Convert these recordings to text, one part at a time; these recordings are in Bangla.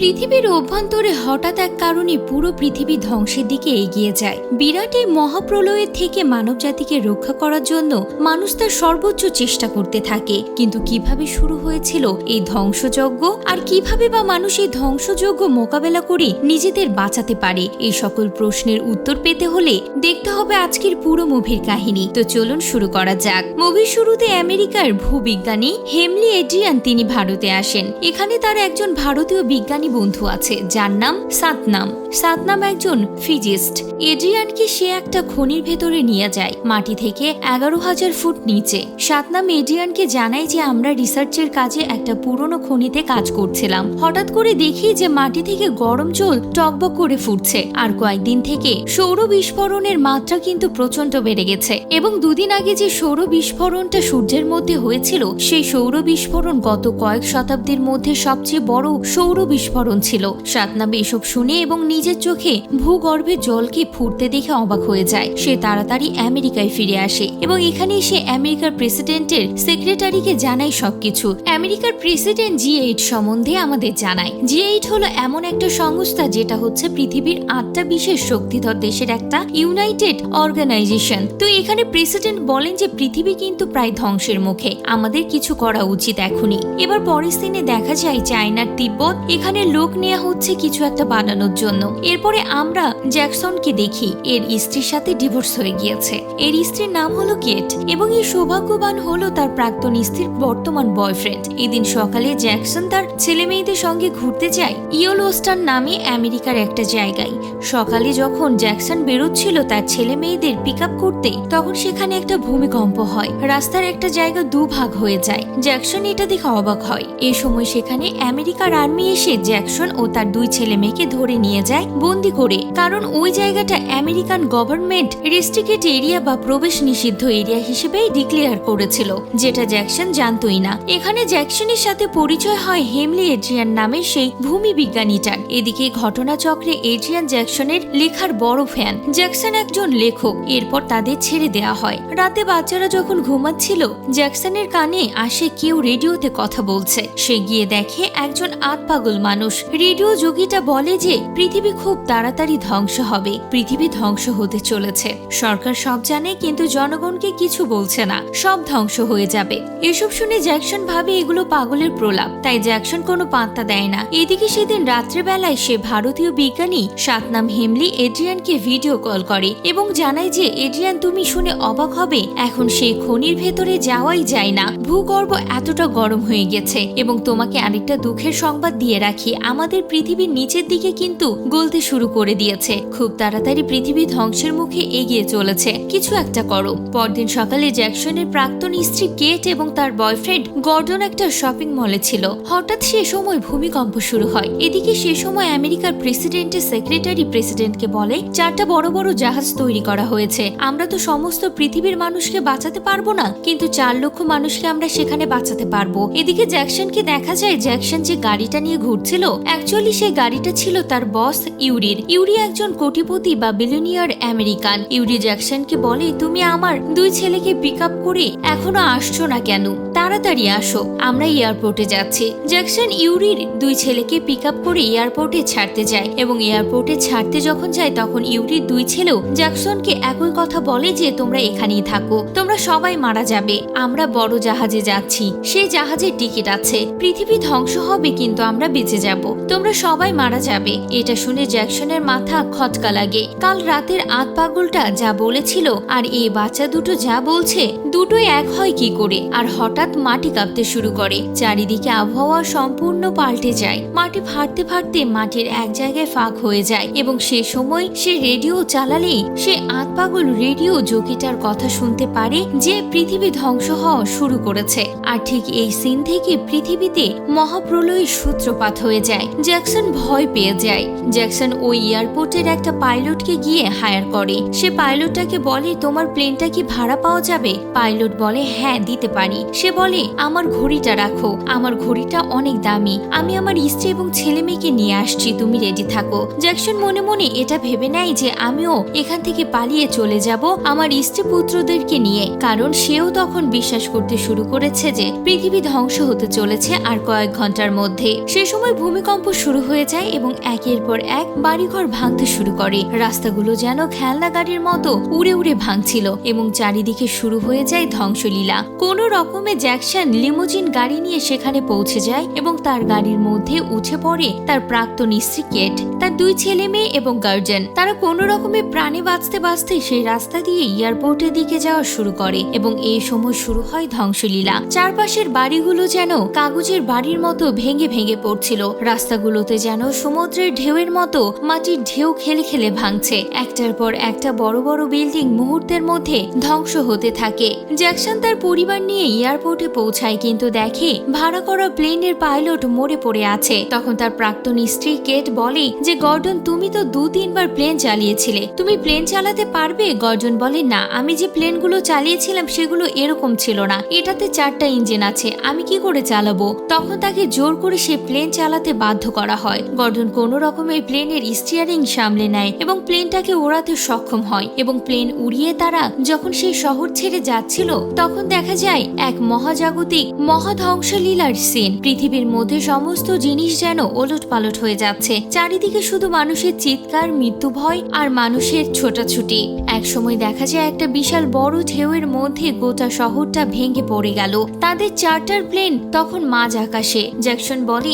পৃথিবীর অভ্যন্তরে হঠাৎ এক কারণে পুরো পৃথিবী ধ্বংসের দিকে এগিয়ে যায়। বিরাট এই মহাপ্রলয়ের থেকে মানবজাতিকে রক্ষা করার জন্য মানুষ তার সর্বোচ্চ চেষ্টা করতে থাকে। কিন্তু কীভাবে শুরু হয়েছিল এই ধ্বংসযজ্ঞ? আর কীভাবে বা মানুষ এই ধ্বংসযজ্ঞ মোকাবেলা করে নিজেদের বাঁচাতে পারে? এই সকল প্রশ্নের উত্তর পেতে হলে দেখতে হবে আজকের পুরো মুভির কাহিনী। তো চলুন শুরু করা যাক। মুভির শুরুতে আমেরিকার ভূবিজ্ঞানী হেমলি এড্রিয়ান তিনি ভারতে আসেন। এখানে তার একজন ভারতীয় বিজ্ঞানী বন্ধু আছে, যার নাম সাতনাম। সাতনাম একজন ফিজিস্ট। এড্রিয়ানকে সে একটা খনির ভেতরে নিয়ে যায়, মাটি থেকে এগারো হাজার ফুট নিচে। সাতনাম এড্রিয়ানকে জানায় যে আমরা রিসার্চের কাজে একটা পুরনো খনিতে কাজ করছিলাম। হঠাৎ করে দেখি যে মাটি থেকে গরম জল টকবক করে ফুটছে। আর কয়েকদিন থেকে সৌর বিস্ফোরণের মাত্রা কিন্তু প্রচণ্ড বেড়ে গেছে এবং দুদিন আগে যে সৌর বিস্ফোরণটা সূর্যের মধ্যে হয়েছিল, সেই সৌর বিস্ফোরণ গত কয়েক শতাব্দীর মধ্যে সবচেয়ে বড় সৌর বিস্ফোরণ ছিল। সাতনাম এসব শুনে এবং নিজের চোখে ভূগর্ভে জলকে ফুটতে দেখে অবাক হয়ে যায়। সে তাড়াতাড়ি আমেরিকায় ফিরে আসে এবং এখানে এসে আমেরিকার প্রেসিডেন্টের সেক্রেটারিকে জানায় সবকিছু। আমেরিকার প্রেসিডেন্ট জি এইট সম্বন্ধে আমাদের জানায়। জি এইট হলো এমন একটা সংস্থা যেটা হচ্ছে পৃথিবীর আটটা বিশেষ শক্তিধর দেশের একটা ইউনাইটেড অর্গানাইজেশন। তো এখানে প্রেসিডেন্ট বলেন যে পৃথিবী কিন্তু প্রায় ধ্বংসের মুখে। আমাদের কিছু করা উচিত এখনই। এবার পরের দিনে দেখা যায় চায়নার তিব্বত। এখানে লোক নেওয়া হচ্ছে কিছু একটা বানানোর জন্য। এরপরে আমরা জ্যাকসনকে দেখি, এর স্ত্রীর সাথে ডিভোর্স হয়ে গিয়েছে। এর স্ত্রীর নাম হলো কেট এবং এই সৌভাগ্যবান হলো তার প্রাক্তন স্ত্রীর বর্তমান বয়ফ্রেন্ড। এদিন সকালে জ্যাকসন তার ছেলে মেয়েদের সঙ্গে ঘুরতে যায় ইয়োলোস্টার নামে আমেরিকার একটা জায়গায়। সকালে যখন জ্যাকসন বেরোচ্ছিল তার ছেলে মেয়েদের পিক আপ করতে, তখন সেখানে একটা ভূমিকম্প হয়। রাস্তার একটা জায়গা দুভাগ হয়ে যায়। জ্যাকসন এটা দেখে অবাক হয়। এ সময় সেখানে আমেরিকার আর্মি এসে জ্যাকসন ও তার দুই ছেলে মেয়েকে ধরে নিয়ে যায় বন্দি করে। কারণ ওই জায়গাটা আমেরিকান গভর্নমেন্ট রেস্ট্রিকেট এরিয়া বা প্রবেশ নিষিদ্ধ এরিয়া হিসেবেই ডিক্লেয়ার করেছিল, যেটা জ্যাকসন জানতোই না। এখানে জ্যাকসনের সাথে পরিচয় হয় হেমলি এড্রিয়ান নামে সেই ভূমি বিজ্ঞানীটার। এদিকে ঘটনাচক্রে এড্রিয়ান জ্যাকসনের লেখার বড় ফ্যান। জ্যাকসন একজন লেখক, এরপর তাদের ছেড়ে দেওয়া হয়। রাতে বাচ্চারা যখন ঘুমাচ্ছিল, জ্যাকসনের কানে আসে কেউ রেডিওতে কথা বলছে। সে গিয়ে দেখে একজন আতপাগল মানুষ। রেডিও যোগীটা বলে যে, পৃথিবী খুব তাড়াতাড়ি ধ্বংস হবে। পৃথিবী ধ্বংস হতে চলেছে। সরকার সব জানে, কিন্তু জনগণকে কিছু বলছে না। সব ধ্বংস হয়ে যাবে। এসব শুনে জ্যাকসন ভাবে এগুলো পাগলের প্রলাপ। তাই জ্যাকসন কোনো পাত্তা দেয় না। এদিকে সেদিন রাত্রেবেলায় সে ভারতীয় বিজ্ঞানী সাতনাম হেমলি এড্রিয়ানকে ভিডিও কল করে এবং জানায় যে, এড্রিয়ান, তুমি শুনে অবাক হবে। এখন সেই খনির ভেতরে যাওয়াই যায় না। ভূগর্ভ এতটা গরম হয়ে গেছে এবং তোমাকে আরেকটা দুঃখের সংবাদ দিয়ে রাখি। আমাদের পৃথিবীর নিচের দিকে কিন্তু গলতে শুরু করে দিয়েছে। খুব তাড়াতাড়ি পৃথিবী ধ্বংসের মুখে এগিয়ে চলেছে। কিছু একটা করো। পরদিন সকালে জ্যাকসনের প্রাক্তন স্ত্রী কেট এবং তার বয়ফ্রেন্ড গর্ডন একটা শপিং মলে ছিল। হঠাৎ সে সময় ভূমিকম্প শুরু হয়। এদিকে সে সময় আমেরিকার প্রেসিডেন্টের সেক্রেটারি প্রেসিডেন্টকে বলে, চারটা বড় বড় জাহাজ তৈরি করা হয়েছে। আমরা তো সমস্ত পৃথিবীর মানুষকে বাঁচাতে পারব না, কিন্তু চার লক্ষ মানুষকে আমরা সেখানে বাঁচাতে পারব। এদিকে জ্যাকসনকে দেখা যায়, জ্যাকসন যে গাড়িটা নিয়ে ঘুরছিল অ্যাকচুয়ালি সেই গাড়িটা ছিল তার বস ইউরির। ইউরি একজন কোটিপতি বা বিলিয়নিয়ার আমেরিকান। ইউরি জ্যাকসনকে বলে, তুমি আমার দুই ছেলেকে পিক আপ করে এখনও আসছো না কেন? তাড়াতাড়ি আসো, আমরা এয়ারপোর্টে যাচ্ছি। জ্যাকসন ইউরির দুই ছেলেকে পিক আপ করে এয়ারপোর্টে ছাড়তে যায় এবং এয়ারপোর্টে ছাড়তে যখন যায়, তখন ইউরির দুই ছেলেও জ্যাকসনকে একই কথা বলে যে, তোমরা এখানেই থাকো, তোমরা সবাই মারা যাবে, আমরা বড় জাহাজে যাচ্ছি, সেই জাহাজের টিকিট আছে, পৃথিবী ধ্বংস হবে, কিন্তু আমরা বেঁচে যাব। তোমরা সবাই মারা যাবে। এটা শুনে জ্যাকসনের মাথা খটকা লাগে। কাল রাতের আত পাগলটা যা বলেছিল আর এই বাচ্চা দুটো যা বলছে, দুটোই এক হয় কি করে? আর হঠাৎ মাটি কাঁপতে শুরু করে। চারিদিকে আবহাওয়া সম্পূর্ণ পাল্টে যায়। মাটি ফাটতে ফাটতে মাটির এক জায়গায় ফাঁক হয়ে যায় এবং সে সময় সে রেডিও চালালেই সে আতপাগল রেডিও যোগীটার কথা শুনতে পারে যে পৃথিবী ধ্বংস হওয়া শুরু করেছে। আর ঠিক এই সিন থেকে পৃথিবীতে মহাপ্রলয়ের সূত্রপাত হয়ে যায়। জ্যাকসন ভয় পেয়ে যায়। জ্যাকসন ওই এয়ারপোর্টের একটা পাইলটকে গিয়ে হায়ার করে। সে পাইলটটাকে বলে, তোমার প্লেনটা কি ভাড়া পাওয়া যাবে? পাইলট বলে হ্যাঁ দিতে পারি। সে বলে, আমার ঘড়িটা রাখো। আমার ঘড়িটা অনেক দামি। আমি আমার স্ত্রী এবং ছেলে মেয়েকে নিয়ে আসছি। তুমি রেডি থাকো। জ্যাকসন মনে মনে এটা ভেবে নেয় যে, আমিও এখান থেকে পালিয়ে চলে যাব আমার স্ত্রী পুত্রদেরকে নিয়ে। কারণ সেও তখন বিশ্বাস করতে শুরু করেছে যে, পৃথিবী ধ্বংস হতে চলেছে আর কয়েক ঘণ্টার মধ্যে। সে সময় ভূমিকম্প শুরু হয়ে যায় এবং একের পর এক বাড়িঘর ভাঙতে শুরু করে। রাস্তাগুলো যেন খেলনা গাড়ির মতো উড়ে উড়ে ভাঙছিল এবং চারিদিকে শুরু হয়ে যায় ধ্বংসলীলা। কোনো রকমে জ্যাকসন লিমোজিন গাড়ি নিয়ে সেখানে পৌঁছে যায় এবং তার গাড়ির মধ্যে উঠে পড়ে তার প্রাক্তন স্ত্রী কেট, তার দুই ছেলে মেয়ে এবং গার্জেন। তারা কোনো রকমে প্রাণে বাঁচতে বাঁচতে সেই রাস্তা দিয়ে এয়ারপোর্টের দিকে যাওয়া শুরু করে এবং এই সময় শুরু হয় ধ্বংসলীলা। চারপাশের বাড়িগুলো যেন কাগজের বাড়ির মতো ভেঙে ভেঙে পড়ছিল। রাস্তাগুলোতে যেন সমুদ্রের ঢেউয়ের মতো মাটির ঢেউ খেলে খেলে ভাঙছে। একটার পর একটা বড় বড় বিল্ডিং মুহূর্তের মধ্যে ধ্বংস হতে থাকে। জ্যাকসন তার পরিবার নিয়ে এয়ারপোর্টে পৌঁছায় কিন্তু দেখে ভাড়া করা প্লেনের পাইলট মরে পড়ে আছে। তখন তার প্রাক্তন স্ত্রী কেট বলে যে, গর্ডন, তুমি তো দু তিনবার প্লেন চালিয়েছিলে। তুমি প্লেন চালাতে পারবে? গর্জন বলে, না, আমি যে প্লেনগুলো চালিয়েছিলাম সেগুলো এরকম ছিল না। এটাতে চারটা ইঞ্জিন আছে। আমি কি করে চালাবো? তখন তাকে জোর করে সে প্লেন চালাতে বাধ্য করা হয়। গর্ডন কোনো রকমের প্লেনের স্টিয়ারিং সামলে নেয় এবং প্লেনটাকে ওড়াতে সক্ষম হয় এবং প্লেন উড়িয়ে তারা যখন সেই শহর ছেড়ে যাচ্ছিল, তখন দেখা যায় এক মহাজাগতিক মহাধ্বংসলীলার সিন পৃথিবীর মধ্যে সমস্ত জিনিস যেন ওলট পালট হয়ে যাচ্ছে। চারিদিকে শুধু মানুষের চিৎকার, মৃত্যু ভয় আর মানুষের ছোটাছুটি। এক সময় দেখা যায় একটা বিশাল বড় ঢেউয়ের মধ্যে গোটা শহরটা ভেঙে পড়ে গেল। তাদের চার্টার প্লেন তখন মাঝ আকাশে। জ্যাকসন বলে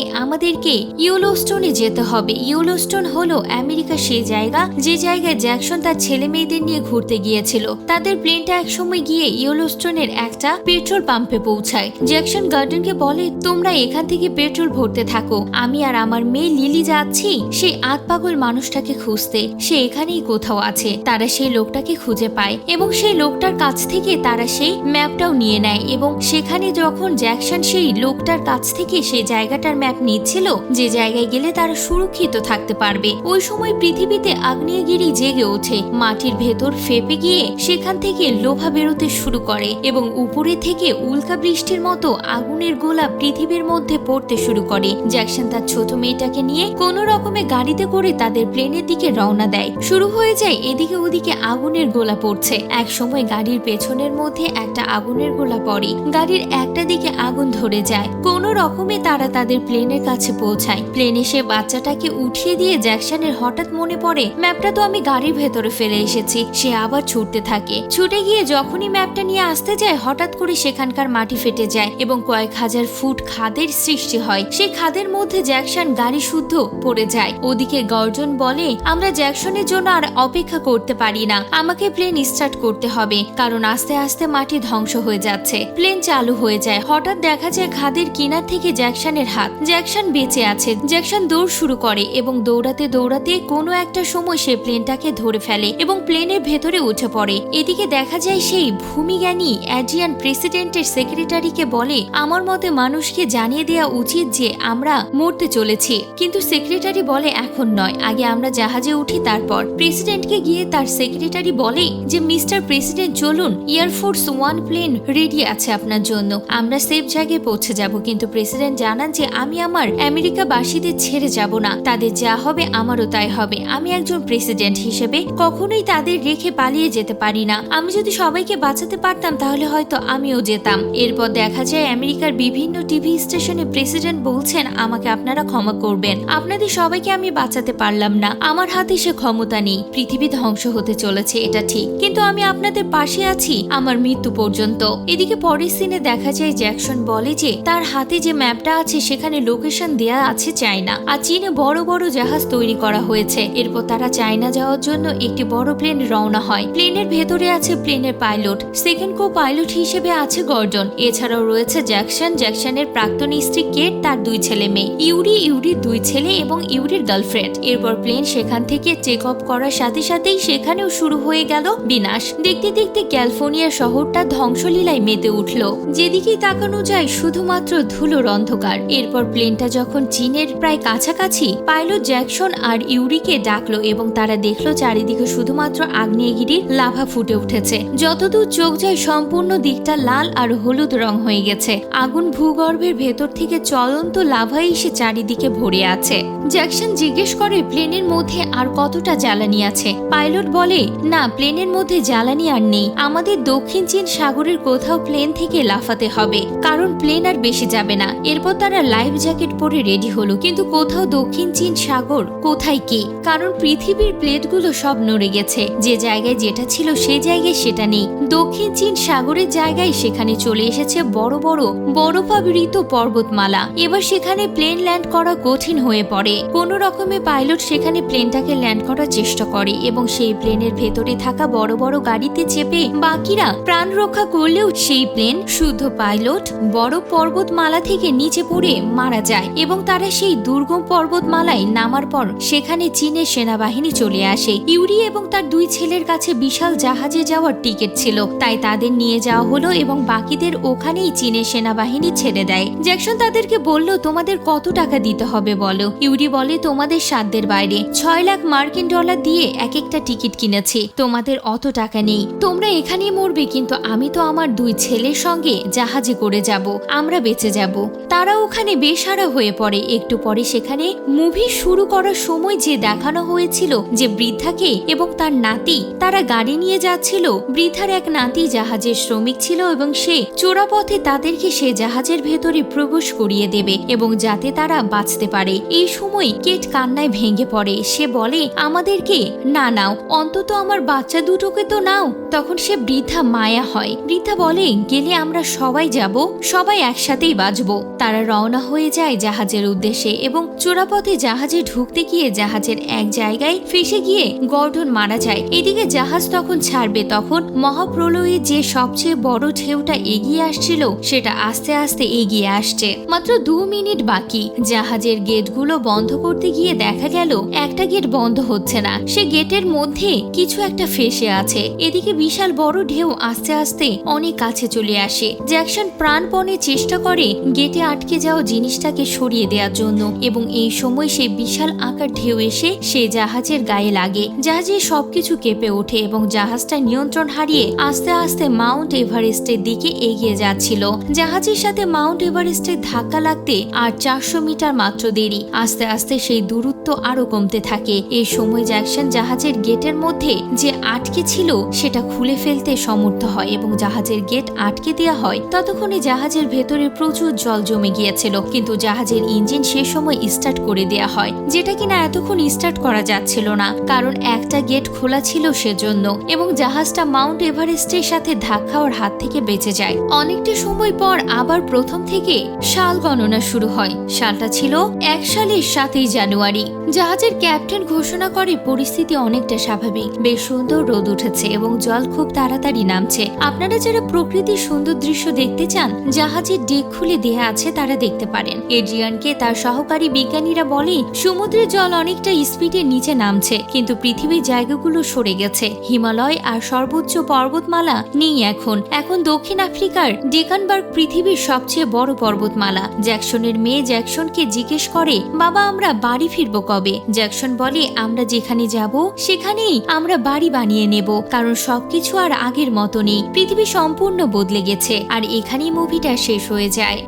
আমাদেরকে ইউলোস্টোনে যেতে হবে। ইউলোস্টোন হলো আমেরিকা সেই জায়গা, যে জায়গায় জ্যাকসন তার ছেলে মেয়েদের নিয়ে ঘুরতে গিয়েছিল। তাদের প্লেনটা একসময় গিয়ে ইউলোস্টোনের একটা পেট্রোল পাম্পে পৌঁছায়। জ্যাকসন গার্ডেনকে বলে, তোমরা এখান থেকে পেট্রোল ভরতে থাকো। আমি আর আমার মেয়ে লিলি যাচ্ছি, সেই আতপাগল মানুষটাকে খুঁজতে। সে এখানেই কোথাও আছে। তারা সেই লোকটাকে খুঁজে পায় এবং সেই লোকটার কাছ থেকে তারা সেই ম্যাপটাও নিয়ে নেয় এবং সেখানে যখন জ্যাকসন সেই লোকটার কাছ থেকে সেই জায়গাটার ম্যাপ নিচ্ছিল যে জায়গায় গেলে তারা সুরক্ষিত থাকতে পারবে। ওই সময় পৃথিবীতে আগ্নেয়গিরি জেগে ওঠে। মাটির ভেতর ফেপে গিয়ে সেখান থেকে লোভা বেরোতে শুরু করে এবং উপরে থেকে উল্কা বৃষ্টির মতো আগুনের গোলা পৃথিবীর মধ্যে পড়তে শুরু করে। জ্যাকসন তার ছোট মেয়েটাকে নিয়ে কোনো রকমে গাড়িতে করে তাদের প্লেনের দিকে রওনা দেয়। শুরু হয়ে যায় এদিকে ওদিকে আগুনের গোলা পড়ছে। এক সময় গাড়ির পেছনের মধ্যে একটা আগুনের গোলা পড়ে। গাড়ির একটা দিকে আগুন ধরে যায়। কোনো রকমে তারা তাদের প্লেনের কাছে পৌঁছায়। প্লেন এসে বাচ্চাটাকে উঠিয়ে দিয়ে জ্যাকসনের হঠাৎ মনে পড়ে ম্যাপটা তো আমি গাড়ির ভেতরে ফেলে এসেছি। সে আবার ছুটতে থাকে। ছুটে গিয়ে যখনই ম্যাপটা নিয়ে আসতে যায়, হঠাৎ করে সেখানকার মাটি ফেটে যায় এবং কয়েক হাজার ফুট খাদের সৃষ্টি হয়। সেই খাদের মধ্যে জ্যাকসন গাড়ি শুদ্ধ পড়ে যায়। ওদিকে গর্জন বলে, আমরা জ্যাকসনের জন্য আর অপেক্ষা করতে পারি না। আমাকে প্লেন স্টার্ট করতে হবে, কারণ আস্তে আস্তে মাটি ধ্বংস হয়ে যাচ্ছে। প্লেন চালু হয়ে যায়। হঠাৎ দেখা যায় খাদের কিনার থেকে জ্যাকসনের হাত। জ্যাকসন বেঁচে আছে। জ্যাকসন দৌড় শুরু করে এবং দৌড়াতে দৌড়াতে কোনো একটা সময় সে প্লেনটাকে ধরে ফেলে এবং প্লেনের ভেতরে উঠে পড়ে। এদিকে দেখা যায় সেই ভূমিজ্ঞানী অ্যাড্রিয়ান প্রেসিডেন্টের সেক্রেটারিকে বলে, আমার মতে মানুষকে জানিয়ে দেওয়া উচিত যে আমরা মরতে চলেছি। কিন্তু সেক্রেটারি বলে, এখন নয়। আগে আমরা জাহাজে উঠি, তারপর। প্রেসিডেন্টকে গিয়ে তার সেক্রেটারি বলে যে, মিস্টার প্রেসিডেন্ট, চলুন। Air Force one plane ready আছে আপনার জন্য। আমরা সেফ জায়গায় পৌঁছে যাব। কিন্তু প্রেসিডেন্ট জানান যে, আমি আমার আমেরিকাবাসীদের ছেড়ে যাব না। তাদের যা হবে আমারও তাই হবে। আমি একজন প্রেসিডেন্ট হিসেবে কখনোই তাদের রেখে পালিয়ে যেতে পারি না। আমি যদি সবাইকে বাঁচাতে পারতাম, তাহলে হয়তো আমিও যেতাম। এরপর দেখা যায়, আমেরিকার বিভিন্ন টিভি স্টেশনে প্রেসিডেন্ট বলছেন, আমাকে আপনারা ক্ষমা করবেন। আপনাদের সবাইকে আমি বাঁচাতে পারলাম না। আমার হাতে সে ক্ষমতা নেই। পৃথিবী ধ্বংস হতে চলেছে, এটা ঠিক। কিন্তু আমি আপনাদের পাশে আছি, আমার মৃত্যু পর্যন্ত। এদিকে পরের সিনে দেখা যায়, জ্যাকসন বলে যে, তার হাতে যে ম্যাপটা আছে, সেখানে লোকেশন দেয়া আছে চায়না। আর চীনে বড় বড় জাহাজ তৈরি করা হয়েছে। এরপর তারা চায়না যাওয়ার জন্য একটি বড় প্লেন রওনা হয়। প্লেনের ভেতরে আছে প্লেনের পাইলট। সেকেন্ড কো পাইলট হিসেবে আছে গর্জন এছাড়াও রয়েছে জ্যাকসন। জ্যাকসনের প্রাক্তন স্ত্রী কেট, তার দুই ছেলে মেয়ে। ইউরি, ইউরির দুই ছেলে এবং ইউরির গার্লফ্রেন্ড। এরপর প্লেন সেখান থেকে চেক অফ করার সাথে সাথেই সেখানেও শুরু হয়ে গেল বিনাশ। দেখতে দেখতে ক্যালিফোর্নিয়া শহরটা ধ্বংসলীলায় মেতে উঠল। যেদিকেই তাকানো যায়, শুধুমাত্র ধুলোর অন্ধকার। এরপর প্লেনটা যখন চীনের প্রায় কাছাকাছি পাইলট জ্যাকসন আর ইউরিকে ডাকলো এবং তারা দেখল চারিদিকে শুধুমাত্র আগ্নেয়গিরির লাভা ফুটে উঠেছে। যতদূর চোখ যায় সম্পূর্ণ দিকটা লাল আর হলুদ রং হয়ে গেছে। আগুন ভূগর্ভের ভেতর থেকে চলন্ত লাভা এসে চারিদিকে ভরে আছে। জ্যাকসন জিজ্ঞেস করে, প্লেনের মধ্যে আর কতটা জ্বালানি আছে? পাইলট বলে, না, প্লেনের মধ্যে জ্বালানি আর নেই। আমাদের দক্ষিণ চীন সাগরের কোথাও প্লেন থেকে লাফাতে হবে। কারণ প্লেন আর বেশি যাবে না। এরপর তারা লাইফ জ্যাকেট পরে করে রেডি হলো, কিন্তু কোথাও দক্ষিণ চীন সাগর কোথায় কি? কারণ পৃথিবীর প্লেটগুলো সব নড়ে গেছে। যে জায়গায় যেটা ছিল সে জায়গায় সেটা নেই। দক্ষিণ চীন সাগরের জায়গায় সেখানে চলে এসেছে বড় বড় বরফাবৃত পর্বতমালা। এবার সেখানে প্লেন ল্যান্ড করা কঠিন হয়ে পড়ে। কোনো রকমে পাইলট সেখানে প্লেনটাকে ল্যান্ড করার চেষ্টা করে এবং সেই প্লেনের ভেতরে থাকা বড় বড় গাড়িতে চেপে বাকিরা প্রাণ রক্ষা করলেও সেই প্লেন শুদ্ধ পাইলট বড় পর্বতমালা থেকে নিচে পড়ে মারা যায়। এবং তারা সেই দুর্গম পর্বতমালায় নামার পর সেখানে চীনের সেনাবাহিনী চলে আসে। ইউরি এবং তার দুই ছেলের কাছে বিশাল জাহাজে যাওয়ার টিকিট ছিল। তাই তাদের নিয়ে যাওয়া হলো এবং বাকিদের ওখানেই চীনের সেনাবাহিনী ছেড়ে দেয়। জ্যাকসন তাদেরকে বলল, তোমাদের কত টাকা দিতে হবে বলো? ইউরি বলে, তোমাদের সাধ্যের বাইরে। ছয় লাখ মার্কিন ডলার দিয়ে এক একটা টিকিট কিনেছি। তোমাদের অত টাকা নেই। তোমরা এখানেই মরবে, কিন্তু আমি তো আমার দুই ছেলের সঙ্গে জাহাজে করে যাব। আমরা বেঁচে যাব। তারা ওখানে বেসারা হয়ে পড়ে একটু পরে সেখানে মুভি শুরু করার সময় যে দেখানো হয়েছিল যে বৃদ্ধাকে এবং তার নাতি, তারা গাড়ি নিয়ে যাচ্ছিল। বৃদ্ধার এক নাতি জাহাজের শ্রমিক ছিল এবং সে চোরাপথে তাদেরকে সে জাহাজের ভেতরে প্রবেশ করিয়ে দেবে এবং যাতে তারা বাঁচতে পারে। এই সময় কেট কান্নায় ভেঙে পড়ে। সে বলে, আমাদেরকে? না, নাও। অন্তত আমার বাচ্চা দুটোকে তো নাও। তখন সে বৃদ্ধা মায়া হয়। বৃদ্ধা বলে, গেলে আমরা সবাই যাব। সবাই একসাথেই বাঁচবো। তারা রওনা হয়ে যায় জাহাজের উদ্দেশ্যে এবং চোরাপথে জাহাজে ঢুকতে গিয়ে জাহাজের এক জায়গায় ফেসে গিয়ে গর্ডন মারা যায়। এদিকে জাহাজ তখন ছাড়বে, তখন মহাপ্রলয়ে যে সবচেয়ে বড় ঢেউটা এগিয়ে আসছিল, সেটা আস্তে আস্তে এগিয়ে আসছে। মাত্র দু মিনিট বাকি। জাহাজের গেটগুলো বন্ধ করতে গিয়ে দেখা গেল, একটা গেট বন্ধ হচ্ছে না। সে গেটের মধ্যে কিছু একটা ফেসে আছে। এদিকে বিশাল বড় ঢেউ আস্তে আস্তে অনেক কাছে চলে আসে। জ্যাকসন প্রাণপণে চেষ্টা করে গেটে আটকে যাওয়া জিনিসটাকে সরিয়ে দেওয়ার জন্য এবং এই সময় সেই বিশাল আকার ঢেউ এসে সে জাহাজের গায়ে লাগে। জাহাজের সবকিছু কেঁপে ওঠে এবং জাহাজটা নিয়ন্ত্রণ হারিয়ে আস্তে আস্তে মাউন্ট এভারেস্টের দিকে এগিয়ে যাচ্ছিল। জাহাজের সাথে মাউন্ট এভারেস্টের ধাক্কা লাগতে আর চারশো মিটার মাত্র দেরি। আস্তে আস্তে সেই দূরত্ব আরও কমতে থাকে। এই সময় জ্যাকসন জাহাজের গেটের মধ্যে যে আটকে ছিল সেটা খুলে ফেলতে সমর্থ হয় এবং জাহাজের গেট আটকে দেওয়া হয়। ততক্ষণে জাহাজের ভেতরে প্রচুর জল জমে গিয়েছিল। কিন্তু জাহাজের ইঞ্জিন সে সময় স্টার্ট করে দেওয়া হয়, যেটা কিনা এতক্ষণ স্টার্ট করা যাচ্ছিল না, কারণ একটা গেট খোলা ছিল সেজন্য এবং জাহাজটা মাউন্ট এভারেস্টের সাথে ধাক্কা ওর হাত থেকে বেঁচে যায়। অনেকটা সময় পর আবার প্রথম থেকে সাল গণনা শুরু হয়। সালটা ছিল এক সালের সাতই জানুয়ারি। জাহাজের ক্যাপ্টেন ঘোষণা করে, পরিস্থিতি অনেকটা স্বাভাবিক। বেশ সুন্দর রোদ উঠেছে এবং জল খুব তাড়াতাড়ি নামছে। আপনারা যারা প্রকৃতির সুন্দর দৃশ্য দেখতে চান, জাহাজের ডেক খুলে দেয়া আছে, তারা দেখতে পারেন। এড্রিয়ানকে তার সহকারী বিজ্ঞানীরা বলে, সমুদ্রের জল অনেকটা স্পিডের নিচে নামছে, কিন্তু পৃথিবীর জায়গাগুলো সরে গেছে। হিমালয় আর সর্বোচ্চ পর্বতমালা নেই এখন। এখন দক্ষিণ আফ্রিকার ডেকানবার্গ পৃথিবীর সবচেয়ে বড় পর্বতমালা। জ্যাকসনের মেয়ে জ্যাকসনকে জিজ্ঞেস করে, বাবা, আমরা বাড়ি ফিরবো কবে? জ্যাকসন বলে, আমরা যেখানে যাব, সেখানেই আমরা বাড়ি বানিয়ে নেব। কারণ সবকিছু আর আগের মতো নেই। পৃথিবী সম্পূর্ণ বদলে গেছে। আর এখানেই মুভিটা শেষ হয়ে যায়।